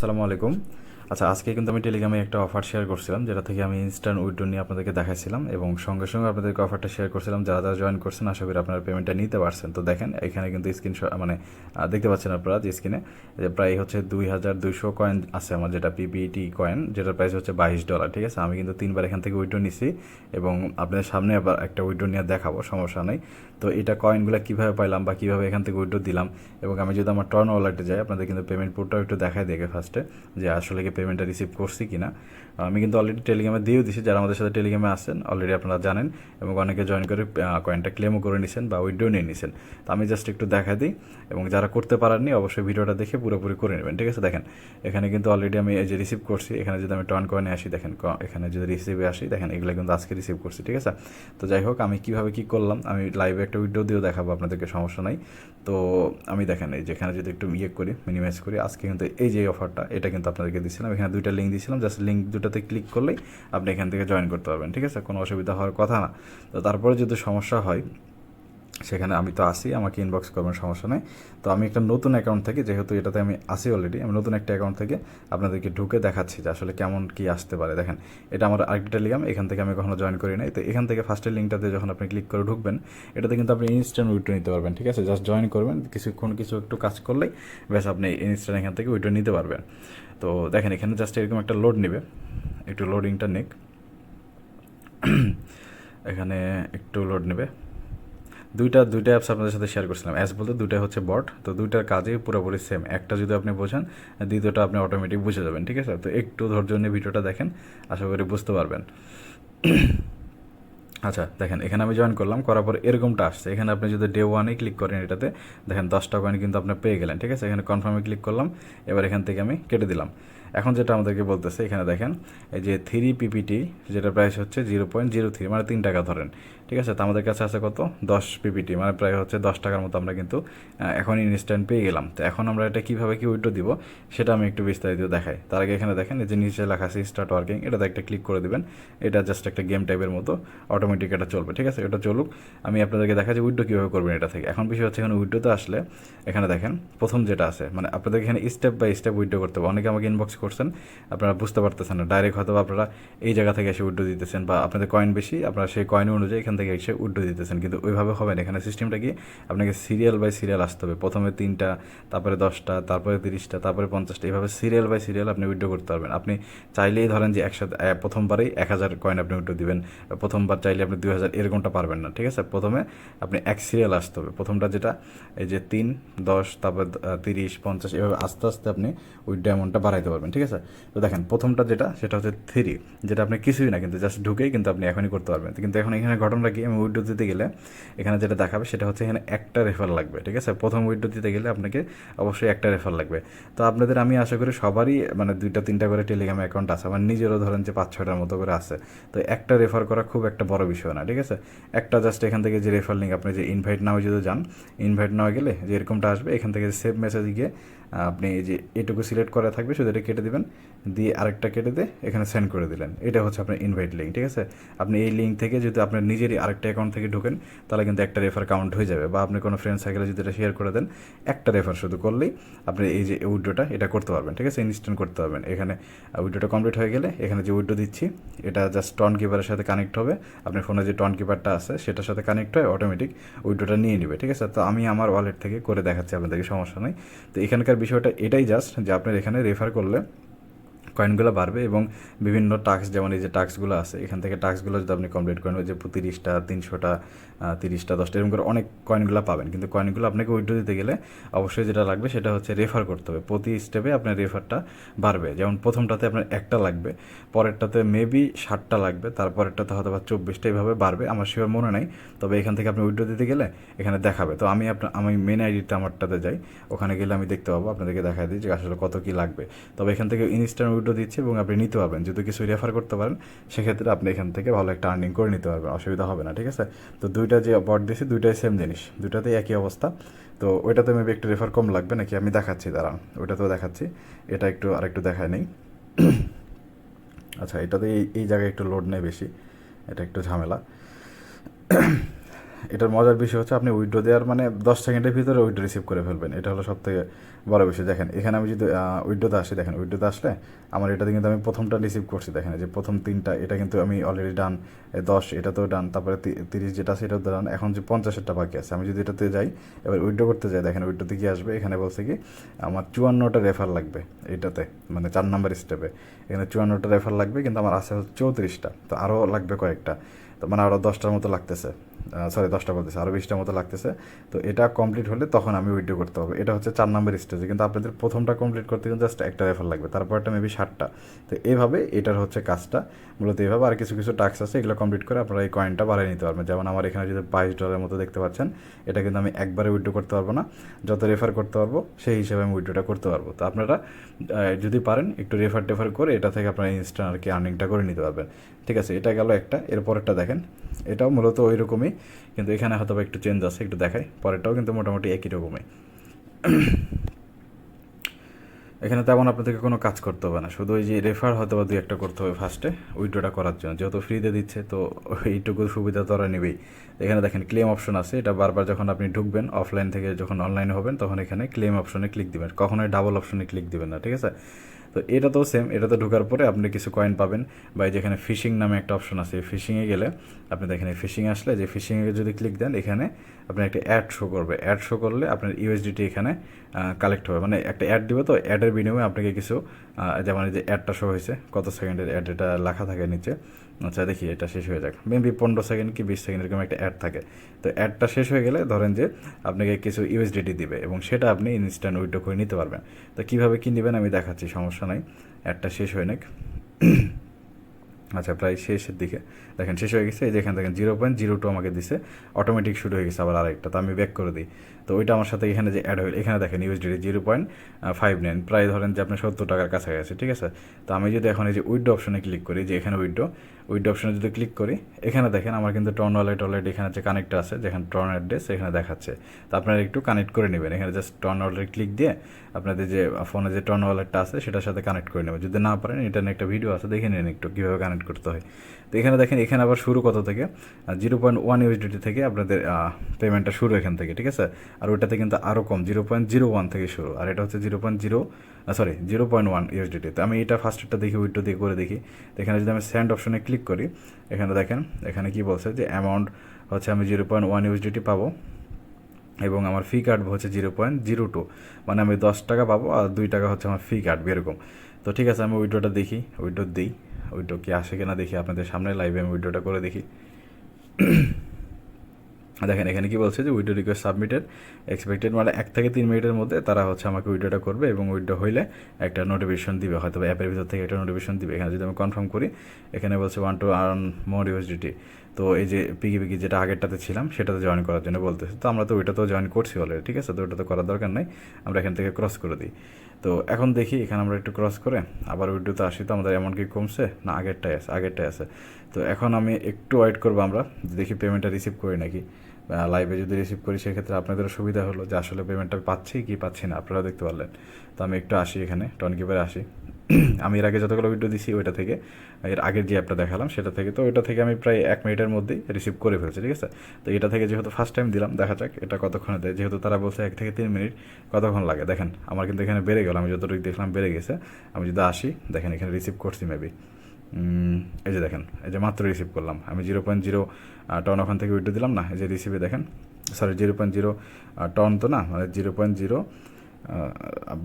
আসসালামু আলাইকুম। আচ্ছা আজকে কিন্তু আমি টেলিগ্রামে একটা অফার শেয়ার করছিলাম, যেটা থেকে আমি ইনস্ট্যান্ট উইড্রো নিয়ে আপনাদেরকে দেখাইছিলাম এবং সঙ্গে সঙ্গে আপনাদেরকে অফারটা শেয়ার করছিলাম। যারা যারা জয়েন করছেন, আশা করি আপনারা পেমেন্টটা নিতে পারছেন। তো দেখেন, এখানে কিন্তু স্ক্রিন মানে দেখতে পাচ্ছেন আপনারা যে স্ক্রিনে যে প্রায় হচ্ছে দুই হাজার দুইশো কয়েন আছে আমার যেটা পিপিটি কয়েন যেটার প্রাইস হচ্ছে বাইশ ডলার, ঠিক আছে? আমি কিন্তু তিনবার এখান থেকে উইড্রো নিছি এবং আপনাদের সামনে আবার একটা উইড্রো নিয়ে দেখাবো, সমস্যা নেই। তো এটা কয়েনগুলো কীভাবে পাইলাম বা কীভাবে এখান থেকে উইড্রো দিলাম এবং আমি যদি আমার টর্ন ওয়ালেটে যাই, আপনাদের কিন্তু পেমেন্ট পোর্টটাও একটু দেখাই দেখে ফার্স্টে যে আসলে কি পেমেন্টটা রিসিভ করছি কি না আমি কিন্তু অলরেডি টেলিগ্রামে দিয়েও দিছি, যারা আমাদের সাথে টেলিগ্রামে আসছেন অলরেডি আপনারা জানেন এবং অনেকে জয়েন করে কয়েনটা ক্লেমও করে নিছেন বা উইড্রো নিয়ে নিছেন। তো আমি জাস্ট একটু দেখা দিই এবং যারা করতে পারেননি, অবশ্যই ভিডিওটা দেখে পুরোপুরি করে নেবেন, ঠিক আছে? দেখেন, এখানে কিন্তু অলরেডি আমি এই যে রিসিভ করছি, এখানে যদি আমি টর্ন কয়েনে আসি, দেখেন এখানে যদি রিসিভে আসি, দেখেন, এগুলো কিন্তু আজকে রিসিভ করছি, ঠিক আছে? তো যাই হোক, আমি কীভাবে কী করলাম, আমি লাইভে একটা ভিডিও দিয়েও দেখাবো আপনাদেরকে, সমস্যা নাই। তো আমি দেখেন, এই যেখানে যদি একটু ইয়ে করি মিনিমাইজ করি, আজকে কিন্তু এই যে অফারটা এটা কিন্তু আপনাদেরকে দিয়েছিলাম এখানে দুইটা লিঙ্ক দিয়েছিলাম জাস্ট লিঙ্ক দুটাতে ক্লিক করলেই আপনি এখান থেকে জয়েন করতে পারবেন, ঠিক আছে? কোনো অসুবিধা হওয়ার কথা না। তো তারপরে যদি সমস্যা হয় সেখানে আমি তো আসি আমাকে ইনবক্স করবেন, সমস্যা নেই। তো আমি একটা নতুন অ্যাকাউন্ট থেকে, যেহেতু এটাতে আমি আসি অলরেডি আমি নতুন একটা অ্যাকাউন্ট থেকে আপনাদেরকে ঢুকে দেখাচ্ছি যে আসলে কেমন কি আসতে পারে। দেখেন, এটা আমার আরেকটা টেলিগ্রাম এখান থেকে আমি কখনো জয়েন করি নাই। তো এখান থেকে ফার্স্টের লিঙ্কটাতে যখন আপনি ক্লিক করে ঢুকবেন, এটাতে কিন্তু আপনি ইনস্ট্যান্ট উইড্রো নিতে পারবেন, ঠিক আছে? জাস্ট জয়েন করবেন, কিছুক্ষণ কিছু একটু কাজ করলেই ব্যাস আপনি ইনস্ট্যান্ট এখান থেকে উইড্রো নিতে পারবেন। তো দেখেন, এখানে জাস্ট এরকম একটা লোড নেবে। একটু লোডিংটা নেক। এখানে একটু লোড নেবে। দুইটা দুইটা অ্যাপস আপনাদের সাথে শেয়ার করছিলাম। অ্যাপস বলতে দুইটা হচ্ছে বট তো দুইটার কাজে পুরোপুরি সেম একটা যদি আপনি বোঝেন, দ্বিতীয়টা আপনি অটোমেটিক বুঝে যাবেন, ঠিক আছে? তো একটু ধৈর্য নিয়ে ভিডিওটা দেখেন, আশা করি বুঝতে পারবেন। আচ্ছা দেখেন, এখানে আমি জয়েন করলাম, করার পর এরকমটা আসছে। এখানে আপনি যদি ডে ওয়ানে ক্লিক করেন এটাতে, দেখেন দশটা কয়েন কিন্তু আপনি পেয়ে গেলেন, ঠিক আছে? এখানে কনফার্মে ক্লিক করলাম, এবার এখান থেকে আমি কেটে দিলাম। এখন যেটা আমাদেরকে বলতেছে, এখানে দেখেন, এই যে থ্রি পিপিটি যেটা প্রাইস হচ্ছে জিরো পয়েন্ট জিরো থ্রি মানে তিন টাকা ধরেন। ঠিক আছে? তো আমাদের কাছে আছে কত? দশ পিপিটি মানে প্রায় হচ্ছে দশ টাকার মতো আমরা কিন্তু এখন ইনস্ট্যান্ট পেয়ে গেলাম। তো এখন আমরা এটা কীভাবে কি উইড্রো দিব, সেটা আমি একটু বিস্তারিত দেখাই। তার আগে এখানে দেখেন, এই যে নিচে লেখা আছে স্টার্ট ওয়ার্কিং এটাতে একটা ক্লিক করে দিবেন। এটা জাস্ট একটা গেম টাইপের মতো অটোমেটিক এটা চলবে, ঠিক আছে? এটা চলুক। আমি আপনাদেরকে দেখা যে উইড্রো কীভাবে করবেন এটা থেকে। এখন বিষয় হচ্ছে এখানে উইড্রোতে আসলে, এখানে দেখেন, প্রথম যেটা আছে মানে আপনাদের এখানে স্টেপ বাই স্টেপ উইড্রো করতে হবে। অনেকে আমাকে ইনবক্স করছেন, আপনারা বুঝতে পারতেছেন না। ডাইরেক্ট হয়তো আপনারা এই জায়গা থেকে এসে উইড্রো দিতেছেন, বা আপনাদের কয়েন বেশি, আপনারা সেই কয়েন অনুযায়ী এখান থেকে এসে উইড্রো দিতেছেন। কিন্তু ওইভাবে হবে না। এখানে সিস্টেমটা কি? আপনাকে সিরিয়াল বাই সিরিয়াল আসতে হবে। প্রথমে তিনটা, তারপরে দশটা, তারপরে তিরিশটা, তারপরে পঞ্চাশটা। এইভাবে সিরিয়াল বাই সিরিয়াল আপনি উইড্রো করতে পারবেন। আপনি চাইলেই ধরেন যে একসাথে প্রথমবারেই এক হাজার কয়েন আপনি উইড্রো দিবেন। প্রথমবার চাইলে আপনি দুই হাজার, এরকমটা পারবেন না, ঠিক আছে? প্রথমে আপনি এক সিরিয়াল আসতে হবে। প্রথমটা যেটা, এই যে তিন, দশ, তারপর তিরিশ, পঞ্চাশ, এভাবে আস্তে আস্তে আপনি উইড্রো অ্যামাউন্টটা বাড়াইতে পারবেন, ঠিক আছে? তো দেখেন, প্রথমটা যেটা, সেটা হচ্ছে থ্রি যেটা আপনি কিছুই না, কিন্তু জাস্ট ঢুকেই কিন্তু আপনি এখনই করতে পারবেন। কিন্তু এখন এখানে ঘটনাটা কি আমি উইড্রো দিতে গেলে এখানে যেটা দেখাবে সেটা হচ্ছে এখানে একটা রেফার লাগবে, ঠিক আছে? প্রথম উইড্রো দিতে গেলে আপনাকে অবশ্যই একটা রেফার লাগবে। তো আপনাদের আমি আশা করি সবারই মানে দুইটা, তিনটা করে টেলিগ্রাম অ্যাকাউন্ট আছে, আমার নিজেরও ধরেন যে পাঁচ ছটার মতো করে আছে। তো একটা রেফার করা খুব একটা বড় বিষয় না, ঠিক আছে? একটা জাস্ট এখান থেকে যে রেফার লিঙ্ক আপনি যে ইনভাইট নাও যদি যান ইনভাইট নেওয়া গেলে যে এরকমটা আসবে, এখান থেকে সেভ মেসেজ গিয়ে আপনি যে এটুকু সিলেক্ট করা থাকবে, শুধু এটা কেটে দিবেন। দিয়ে আরেকটা কেটে দিয়ে এখানে সেন্ড করে দিলেন। এটা হচ্ছে আপনার ইনভাইট লিঙ্ক ঠিক আছে? আপনি এই লিঙ্ক থেকে যদি আপনার নিজেরই আরেকটা অ্যাকাউন্ট থেকে ঢোকেন, তাহলে কিন্তু একটা রেফার কাউন্ট হয়ে যাবে। বা আপনি কোনো ফ্রেন্ড সার্কেলে যদি এটা শেয়ার করে দেন, একটা রেফার শুধু করলেই আপনি এই যে উইড্রোটা এটা করতে পারবেন, ঠিক আছে? ইনস্ট্যান্ট করতে পারবেন। এখানে উইড্রোটা কমপ্লিট হয়ে গেলে এখানে যে উইড্রো দিচ্ছি, এটা জাস্ট টন কিপারের সাথে কানেক্ট হবে। আপনার ফোনে যে টন কিপারটা আছে, সেটার সাথে কানেক্ট হয় অটোমেটিক উইড্রোটা নিয়ে নেবে, ঠিক আছে? তো আমি আমার ওয়ালেট থেকে করে দেখাচ্ছি, আপনাদেরকে সমস্যা নেই। তো এখানকার বিষয়টা এটাই জাস্ট যে আপনার এখানে রেফার করলে কয়েনগুলো বাড়বে এবং বিভিন্ন টাস্ক যেমন এই যে টাস্কগুলো আছে, এখান থেকে টাস্কগুলো যদি আপনি কমপ্লিট করেন, ওই যে তিরিশটা তিনশোটা তিরিশটা, দশটা, এরকম করে অনেক কয়েনগুলো পাবেন। কিন্তু কয়েনগুলো আপনাকে উইড্রো দিতে গেলে অবশ্যই যেটা লাগবে সেটা হচ্ছে রেফার করতে হবে। প্রতি স্টেপে আপনার রেফারটা বাড়বে। যেমন প্রথমটাতে আপনার একটা লাগবে, পরেরটাতে মেবি ষাটটা লাগবে, তারপরেরটাতে হয়তো বা চব্বিশটা এইভাবে বাড়বে, আমার শিওর মনে নাই। তবে এখান থেকে আপনি উইড্রো দিতে গেলে এখানে দেখাবে। তো আমি আপনার আমি মেন আইডিটা আমারটাতে যাই, ওখানে গেলে আমি দেখতে পাবো, আপনাদেরকে দেখা দিই যে আসলে কত কী লাগবে। তবে এখান থেকে ইনস্ট্যান্ট উইড্রো দিচ্ছে এবং আপনি নিতে পারবেন। যদি কিছু রেফার করতে পারেন, সেক্ষেত্রে আপনি এখান থেকে ভালো একটা আর্নিং করে নিতে পারবেন। অসুবিধা হবে না, ঠিক আছে? তো দুইটা যে বট দিয়েছি, দুইটাই সেম জিনিস। দুইটাতেই একই অবস্থা। তো ওইটাতে মেবি একটু রেফার কম লাগবে, নাকি আমি দেখাচ্ছি? দাঁড়ান, ওইটাতেও দেখাচ্ছি। এটা একটু আরেকটু দেখায় নেই। আচ্ছা এটাতে এই জায়গায় একটু লোড নেই বেশি। এটা একটু ঝামেলা। এটার মজার বিষয় হচ্ছে আপনি উইড্রো দেওয়ার মানে দশ সেকেন্ডের ভিতরে উইড্রো রিসিভ করে ফেলবেন। এটা হলো সব থেকে বড় বিষয়। দেখেন, এখানে আমি যদি উইড্রোতে আসি, দেখেন উইড্রোতে আসলে আমার এটাতে কিন্তু আমি প্রথমটা রিসিভ করছি। দেখেন যে প্রথম তিনটা, এটা কিন্তু আমি অলরেডি ডান দশ এটাতেও ডান তারপরে তি- তিরিশ যেটা আছে, এটাও ডান এখন যে পঞ্চাশেরটা বাকি আছে, আমি যদি এটাতে যাই, এবার উইড্রো করতে যাই, দেখেন উইড্রোতে কি আসবে? এখানে বলছে কি, আমার চুয়ান্নটা রেফার লাগবে এটাতে মানে চার নাম্বার স্টেপে এখানে চুয়ান্নটা রেফার লাগবে, কিন্তু আমার আছে চৌত্রিশটা, তো আরও লাগবে কয়েকটা, তো মানে আরও দশটার মতো লাগতেছে। সরি দশটা বলতেছে আরও বিশটা মতো লাগতেছে। তো এটা কমপ্লিট হলে তখন আমি উইড্রো করতে পারব। এটা হচ্ছে চার নাম্বার স্টেজে কিন্তু আপনাদের প্রথমটা কমপ্লিট করতে কিন্তু জাস্ট একটা রেফার লাগবে, তারপরটা মেবি ষাটটা। তো এইভাবে এটার হচ্ছে কাজটা। মূলত এইভাবে আর কিছু কিছু টাস্ক আছে, এগুলো কমপ্লিট করে আপনারা এই কয়েনটা বাড়িয়ে নিতে পারবেন। যেমন আমার এখানে যদি বাইশ ডলারের মতো দেখতে পাচ্ছেন, এটা কিন্তু আমি একবারে উইড্রো করতে পারব না। যত রেফার করতে পারব, সেই হিসেবে আমি উইড্রোটা করতে পারব। তো আপনারা যদি পারেন, একটু রেফার টেফার করে এটা থেকে আপনারা ইনস্ট্যান্ট আর কি আর্নিংটা করে নিতে পারবেন। ঠিক আছে, এটা গেল একটা। এরপরেরটা দেখেন। এটাও মূলত ওই রকমই কিন্তু এখানে হয়তো একটু চেঞ্জ আছে, একটু দেখাই। পরেরটাও কিন্তু মোটামুটি একই রকমই। এখানে তেমন আপনাদেরকে কোনো কাজ করতে হবে না। শুধু ওই যে রেফার হয়তো বা দুই একটা করতে হবে ফার্স্টে উইড্রোটা করার জন্য। যেহেতু ফ্রিতে দিচ্ছে, তো এইটুকু সুবিধা তো ওরা নেবেই। এখানে দেখেন ক্লেম অপশন আছে, এটা বারবার যখন আপনি ঢুকবেন অফলাইন থেকে যখন অনলাইনে হবেন, তখন এখানে ক্লেম অপশনে ক্লিক দিবেন। কখনোই ডাবল অপশনে ক্লিক দিবেন না, ঠিক আছে? তো এটা তো সেম এটাতে ঢোকার পরে আপনি কিছু কয়েন পাবেন। বা যেখানে ফিশিং নামে একটা অপশন আছে ফিশিংয়ে গেলে আপনি দেখেন ফিশিং আসলে, যে ফিশিংয়ে যদি ক্লিক দেন, এখানে আপনি একটা অ্যাড শো করবে। অ্যাড শো করলে আপনার ইউএসডিটি এখানে কালেক্ট হবে। মানে একটা অ্যাড দিবে তো অ্যাডের বিনিময়ে আপনাকে কিছু যেমন যে অ্যাডটা শো হয়েছে, কত সেকেন্ডের অ্যাড এটা লেখা থাকে নিচে। আচ্ছা দেখি, এটা শেষ হয়ে যাক। মেবি পনেরো সেকেন্ড কি বিশ সেকেন্ড এরকম একটা অ্যাড থাকে। তো অ্যাডটা শেষ হয়ে গেলে ধরেন যে আপনাকে কিছু ইউএসডিটি দিবে এবং সেটা আপনি ইনস্ট্যান্ট উইড্রো করে নিতে পারবেন। তো কীভাবে কী নেবেন আমি দেখাচ্ছি, সমস্যা নাই। অ্যাডটা শেষ হয়ে নাক। আচ্ছা প্রায় শেষের দিকে। দেখেন, শেষ হয়ে গেছে। এই যে এখানে দেখেন জিরো পয়েন্ট জিরো টু আমাকে দিছে। অটোমেটিক শুরু হয়ে গেছে আবার আরেকটা। তো আমি ব্যাক করে দিই। তো ওইটা আমার সাথে এখানে যে অ্যাড হয়ে এখানে দেখেন USD zero point five nine প্রায় ধরেন যে আপনার সত্তর টাকার কাছাকাছি, ঠিক আছে? তো আমি যদি এখন এই যে উইডো অপশনে ক্লিক করি, যে এখানে উইডো উইডো অপশনে যদি ক্লিক করি, এখানে দেখেন আমার কিন্তু টর্ন ওয়ালেট অলরেডি এখানে যে কানেক্ট আছে, যেখানে টর্ন অ্যাড্রেস, এখানে দেখাচ্ছে। তো আপনারা একটু কানেক্ট করে নেবেন। এখানে জাস্ট টর্ন ওয়ালেট ক্লিক দিয়ে আপনাদের যে ফোনে যে টর্ন ওয়ালেটটা আছে, সেটার সাথে কানেক্ট করে নেবেন। যদি না পারেন, এটা নিয়ে একটা ভিডিও আছে, দেখে নিন একটু কীভাবে কানেক্ট করতে হয়। তো এখানে দেখেন, এখানে আবার শুরু কত থেকে? জিরো পয়েন্ট ওয়ান ইউএসডিটি থেকে আপনাদের পেমেন্টটা শুরু এখান থেকে, ঠিক আছে? আর ওটাতে কিন্তু আরও কম জিরো পয়েন্ট জিরো ওয়ান থেকে শুরু। আর এটা হচ্ছে zero point zero sorry zero point one USDT তো। আমি এটা ফার্স্টটা দেখি উইটো দিয়ে করে দেখি। এখানে যদি আমি স্যান্ড অপশনে ক্লিক করি, এখানে দেখেন, এখানে কি বলছে যে অ্যামাউন্ট হচ্ছে আমি জিরো পয়েন্ট ওয়ান ইউএসডিটি পাবো এবং আমার ফি কাটবো হচ্ছে জিরো পয়েন্ট জিরো টু মানে আমি দশ টাকা পাবো আর দুই টাকা হচ্ছে আমার ফি কাটবে এরকম। তো ঠিক আছে, আমি উইডোটা দেখি উইডো দিই। উইডো কি আসে কিনা দেখি, আপনাদের সামনে লাইভে আমি উইডোটা করে দেখি। দেখেন, এখানে কি বলছে যে উইডো রিকোয়েস্ট সাবমিটেড এক্সপেক্টেড মানে এক থেকে তিন মিনিটের মধ্যে তারা হচ্ছে আমাকে উইডোটা করবে এবং উইডো হইলে একটা নোটিফিকেশন দিবে, হয়তো অ্যাপের ভিতর থেকে একটা নোটিফিকেশন দিবে। এখানে যদি আমি কনফার্ম করি, এখানে বলছে want to earn more USDT তো এই যে পিকি পিকি যেটা আগেরটাতে ছিলাম, সেটাতে জয়েন করার জন্য বলতেছে। তো আমরা তো ওইটাতেও জয়েন করছি অলরেডি ঠিক আছে? তো ওটা তো করার দরকার নাই, আমরা এখান থেকে ক্রস করে দিই। তো এখন দেখি, এখানে আমরা একটু ক্রস করে আবার উইডোতে আসি। তো আমাদের এমন কি কমছে? না, আগেরটাই আছে আগেরটাই আছে। তো এখন আমি একটু ওয়েট করব আমরা, দেখি পেমেন্টটা রিসিভ করি নাকি। লাইভে যদি রিসিভ করি, সেক্ষেত্রে আপনাদেরও সুবিধা হলো যে আসলে পেমেন্টটা পাচ্ছি কি পাচ্ছি না। আপনারা দেখতে পারলেন। তো আমি একটু আসি এখানে টনকিপারে আসি। আমি এর আগে যতগুলো ভিডিও দিছি, ওইটা থেকে, এর আগের যে অ্যাপটা দেখালাম, সেটা থেকে। তো ওইটা থেকে আমি প্রায় এক মিনিটের মধ্যেই রিসিভ করে ফেলছি, ঠিক আছে? তো এটা থেকে যেহেতু ফার্স্ট টাইম দিলাম, দেখা যাক এটা কতক্ষণে দেয়। যেহেতু তারা বলছে এক থেকে তিন মিনিট কতক্ষণ লাগে? দেখেন, আমার কিন্তু এখানে বেড়ে গেল, আমি যতটুকু দেখলাম বেড়ে গেছে। আমি যদি আসি, দেখেন এখানে রিসিভ করছি মেবি এই যে দেখেন, এই যে মাত্র রিসিভ করলাম। আমি জিরো পয়েন্ট জিরো টন ওখান থেকে উইড্রো দিলাম না? এই যে রিসিভে দেখেন sorry zero point zero ton তো না? মানে জিরো পয়েন্ট জিরো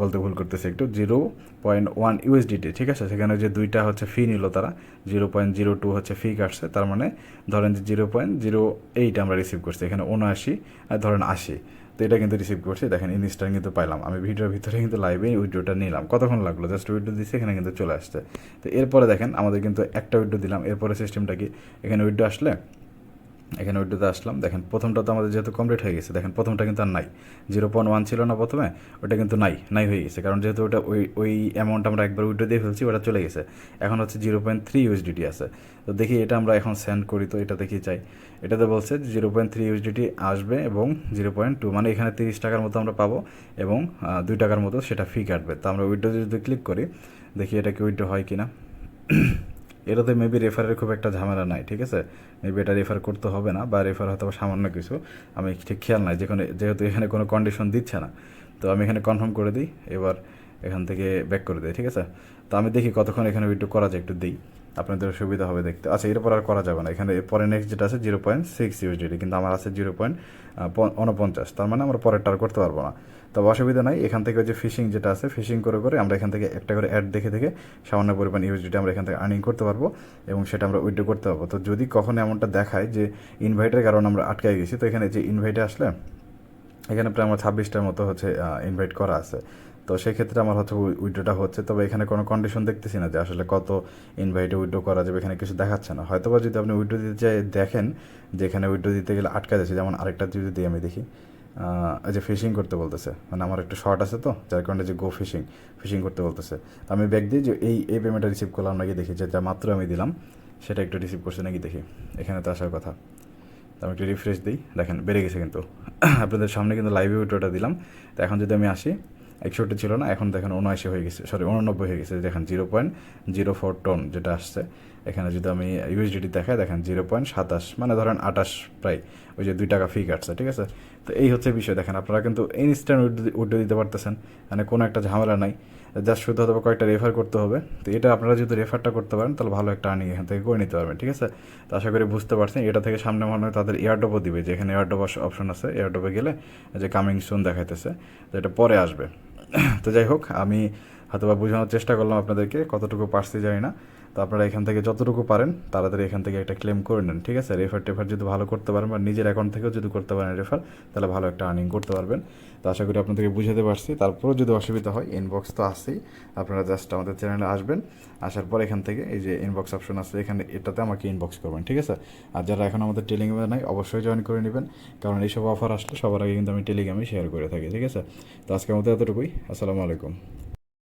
বলতে ভুল করতেছে একটু, জিরো পয়েন্ট ওয়ান ইউএসডিটি ঠিক আছে? সেখানে যে দুইটা হচ্ছে ফি নিল তারা। জিরো পয়েন্ট জিরো টু হচ্ছে ফি কাটছে, তার মানে ধরেন যে জিরো পয়েন্ট জিরো এইট আমরা রিসিভ করছি, এখানে উনআশি আর ধরেন আশি। তো এটা কিন্তু রিসিভ করছি। দেখেন ইনস্টার কিন্তু পাইলাম। আমি ভিডিওর ভিতরে কিন্তু লাইভে উইড্রোটা নিলাম। কতক্ষণ লাগল? জাস্ট উইড্রো দিচ্ছে এখানে কিন্তু চলে আসছে। তো এরপরে দেখেন, আমাদের কিন্তু একটা উইড্রো দিলাম। এরপরে সিস্টেমটা কি? এখানে উইড্রো আসলে এখানে উইডোতে আসলাম। দেখেন, প্রথমটা তো আমাদের যেহেতু কমপ্লিট হয়ে গেছে, দেখেন, প্রথমটা কিন্তু আর নাই। জিরো পয়েন্ট ওয়ান ছিল না প্রথমে ওটা কিন্তু নাই নাই হয়ে গেছে। কারণ যেহেতু ওটা ওই ওই অ্যামাউন্ট আমরা একবার উইডো দিয়ে ফেলছি, ওটা চলে গেছে। এখন হচ্ছে জিরো পয়েন্ট থ্রি ইউএসডিটি আছে। তো দেখি এটা আমরা এখন সেন্ড করি, তো এটা দেখি চাই। এটাতে বলছে জিরো পয়েন্ট থ্রি ইউএসডিটি আসবে এবং জিরো পয়েন্ট টু মানে এখানে তিরিশ টাকার মতো আমরা পাবো এবং দুই টাকার মতো সেটা ফি কাটবে। তো আমরা উইডো যদি ক্লিক করি, দেখি এটা কি উইডো হয় কি না এটাতে মেবি রেফারের খুব একটা ঝামেলা নাই, ঠিক আছে? মেবি এটা রেফার করতে হবে না, বা রেফার হয়তো সামান্য কিছু, আমি ঠিক খেয়াল নাই, যেখানে, যেহেতু এখানে কোনো কন্ডিশন দিচ্ছে না। তো আমি এখানে কনফার্ম করে দিই, এবার এখান থেকে ব্যাক করে দিই, ঠিক আছে? তো আমি দেখি কতক্ষণ এখানে উইড্রো করা যায়, একটু দিই। আপনাদের সুবিধা হবে দেখতে। আচ্ছা এরপর আর করা যাবে না। এখানে পরে নেক্সট যেটা আছে জিরো পয়েন্ট সিক্স ইউএসডিটি কিন্তু আমার আছে জিরো পয়েন্ট উনপঞ্চাশ তার মানে আমরা পরেরটা আর করতে পারব না। তবে অসুবিধা নাই, এখান থেকে যে ফিশিং যেটা আছে ফিশিং করে করে আমরা এখান থেকে একটা করে অ্যাড দেখে দেখে সামান্য পরিমাণ ইউএসডিটি আমরা এখান থেকে আর্নিং করতে পারব এবং সেটা আমরা উইড্রো করতে পারব। তো যদি কখনো এমনটা দেখায় যে ইনভাইটের কারণে আমরা আটকায় গেছি, তো এখানে যে ইনভাইটে আসলে, এখানে প্রায় আমার ছাব্বিশটার মতো হচ্ছে ইনভাইট করা আছে। তো সেক্ষেত্রে আমার হচ্ছে উইড্রোটা হচ্ছে, তবে এখানে কোনো কন্ডিশন দেখতেছি না যে আসলে কত ইনভাইটে উইড্রো করা যাবে, এখানে কিছু দেখাচ্ছে না। হয়তো বা যদি আপনি উইড্রো দিতে চাই, দেখেন যে এখানে উইড্রো দিতে গেলে আটকা যাচ্ছে। যেমন আরেকটা যদি দিই আমি দেখি যে ফিশিং করতে বলতেছে। মানে আমার একটু শর্ট আছে তো, যার কারণে যে গো ফিশিং ফিশিং করতে বলতেছে। আমি ব্যাগ দিই যে এই এই পেমেন্টটা রিসিভ করলাম নাকি দেখি, যে যা মাত্র আমি দিলাম, সেটা একটু রিসিভ করছে নাকি দেখি। এখানে তো আসার কথা। আমি একটু রিফ্রেশ দিই। দেখেন, বেড়ে গেছে কিন্তু। আপনাদের সামনে কিন্তু লাইভে উইড্রোটা দিলাম। তো এখন যদি আমি আসি একষট্টি ছিল না, এখন দেখেন উনআশি হয়ে গেছে সরি উননব্বই হয়ে গেছে, দেখেন zero point zero four ton যেটা আসছে। এখানে যদি আমি ইউএসডিটি দেখাই, দেখেন জিরো পয়েন্ট সাতাশ মানে ধরেন আটাশ প্রায়, ওই যে দুই টাকা ফি কাটছে, ঠিক আছে? তো এই হচ্ছে বিষয়, দেখেন আপনারা কিন্তু ইনস্ট্যান্ট উঠে দিতে পারতেছেন মানে কোনো একটা ঝামেলা নাই। জাস্ট শুধু অথবা কয়েকটা রেফার করতে হবে। তো এটা আপনারা যদি রেফারটা করতে পারেন, তাহলে ভালো একটা আর্নিং এখান থেকে করে নিতে পারবেন, ঠিক আছে? তো আশা করি বুঝতে পারছেন। এটা থেকে সামনে মনে হয় তাদের এয়ারডপও দিবে, যে এখানে এয়ারডপ অপশন আছে। এয়ারডপে গেলে যে কামিং সুন দেখাইতেছে, তো এটা পরে আসবে। তো যাই হোক, আমি হয়তো বা বোঝানোর চেষ্টা করলাম আপনাদেরকে, কতটুকু পারছি জানি না। তো আপনারা এখান থেকে যতটুকু পারেন, তাড়াতাড়ি এখান থেকে একটা ক্লেম করে নেন, ঠিক আছে? রেফার টেফার যদি ভালো করতে পারেন বা নিজের অ্যাকাউন্ট থেকেও যদি করতে পারেন রেফার তাহলে ভালো একটা আর্নিং করতে পারবেন। তো আশা করি আপনাদেরকে বুঝাতে পারছি। তারপরেও যদি অসুবিধা হয় ইনবক্স তো আছেই। আপনারা জাস্ট আমাদের চ্যানেলে আসবেন, আসার পর এখান থেকে এই যে ইনবক্স অপশন আছে, এখানে এটাতে আমাকে ইনবক্স করবেন, ঠিক আছে? আর যারা এখন আমাদের টেলিগ্রামে নাই, অবশ্যই জয়েন করে নেবেন। কারণ এইসব অফার আসলে সবার আগে কিন্তু আমি টেলিগ্রামে শেয়ার করে থাকি, ঠিক আছে? তো আজকের মতো এতটুকুই। আসসালামু আলাইকুম।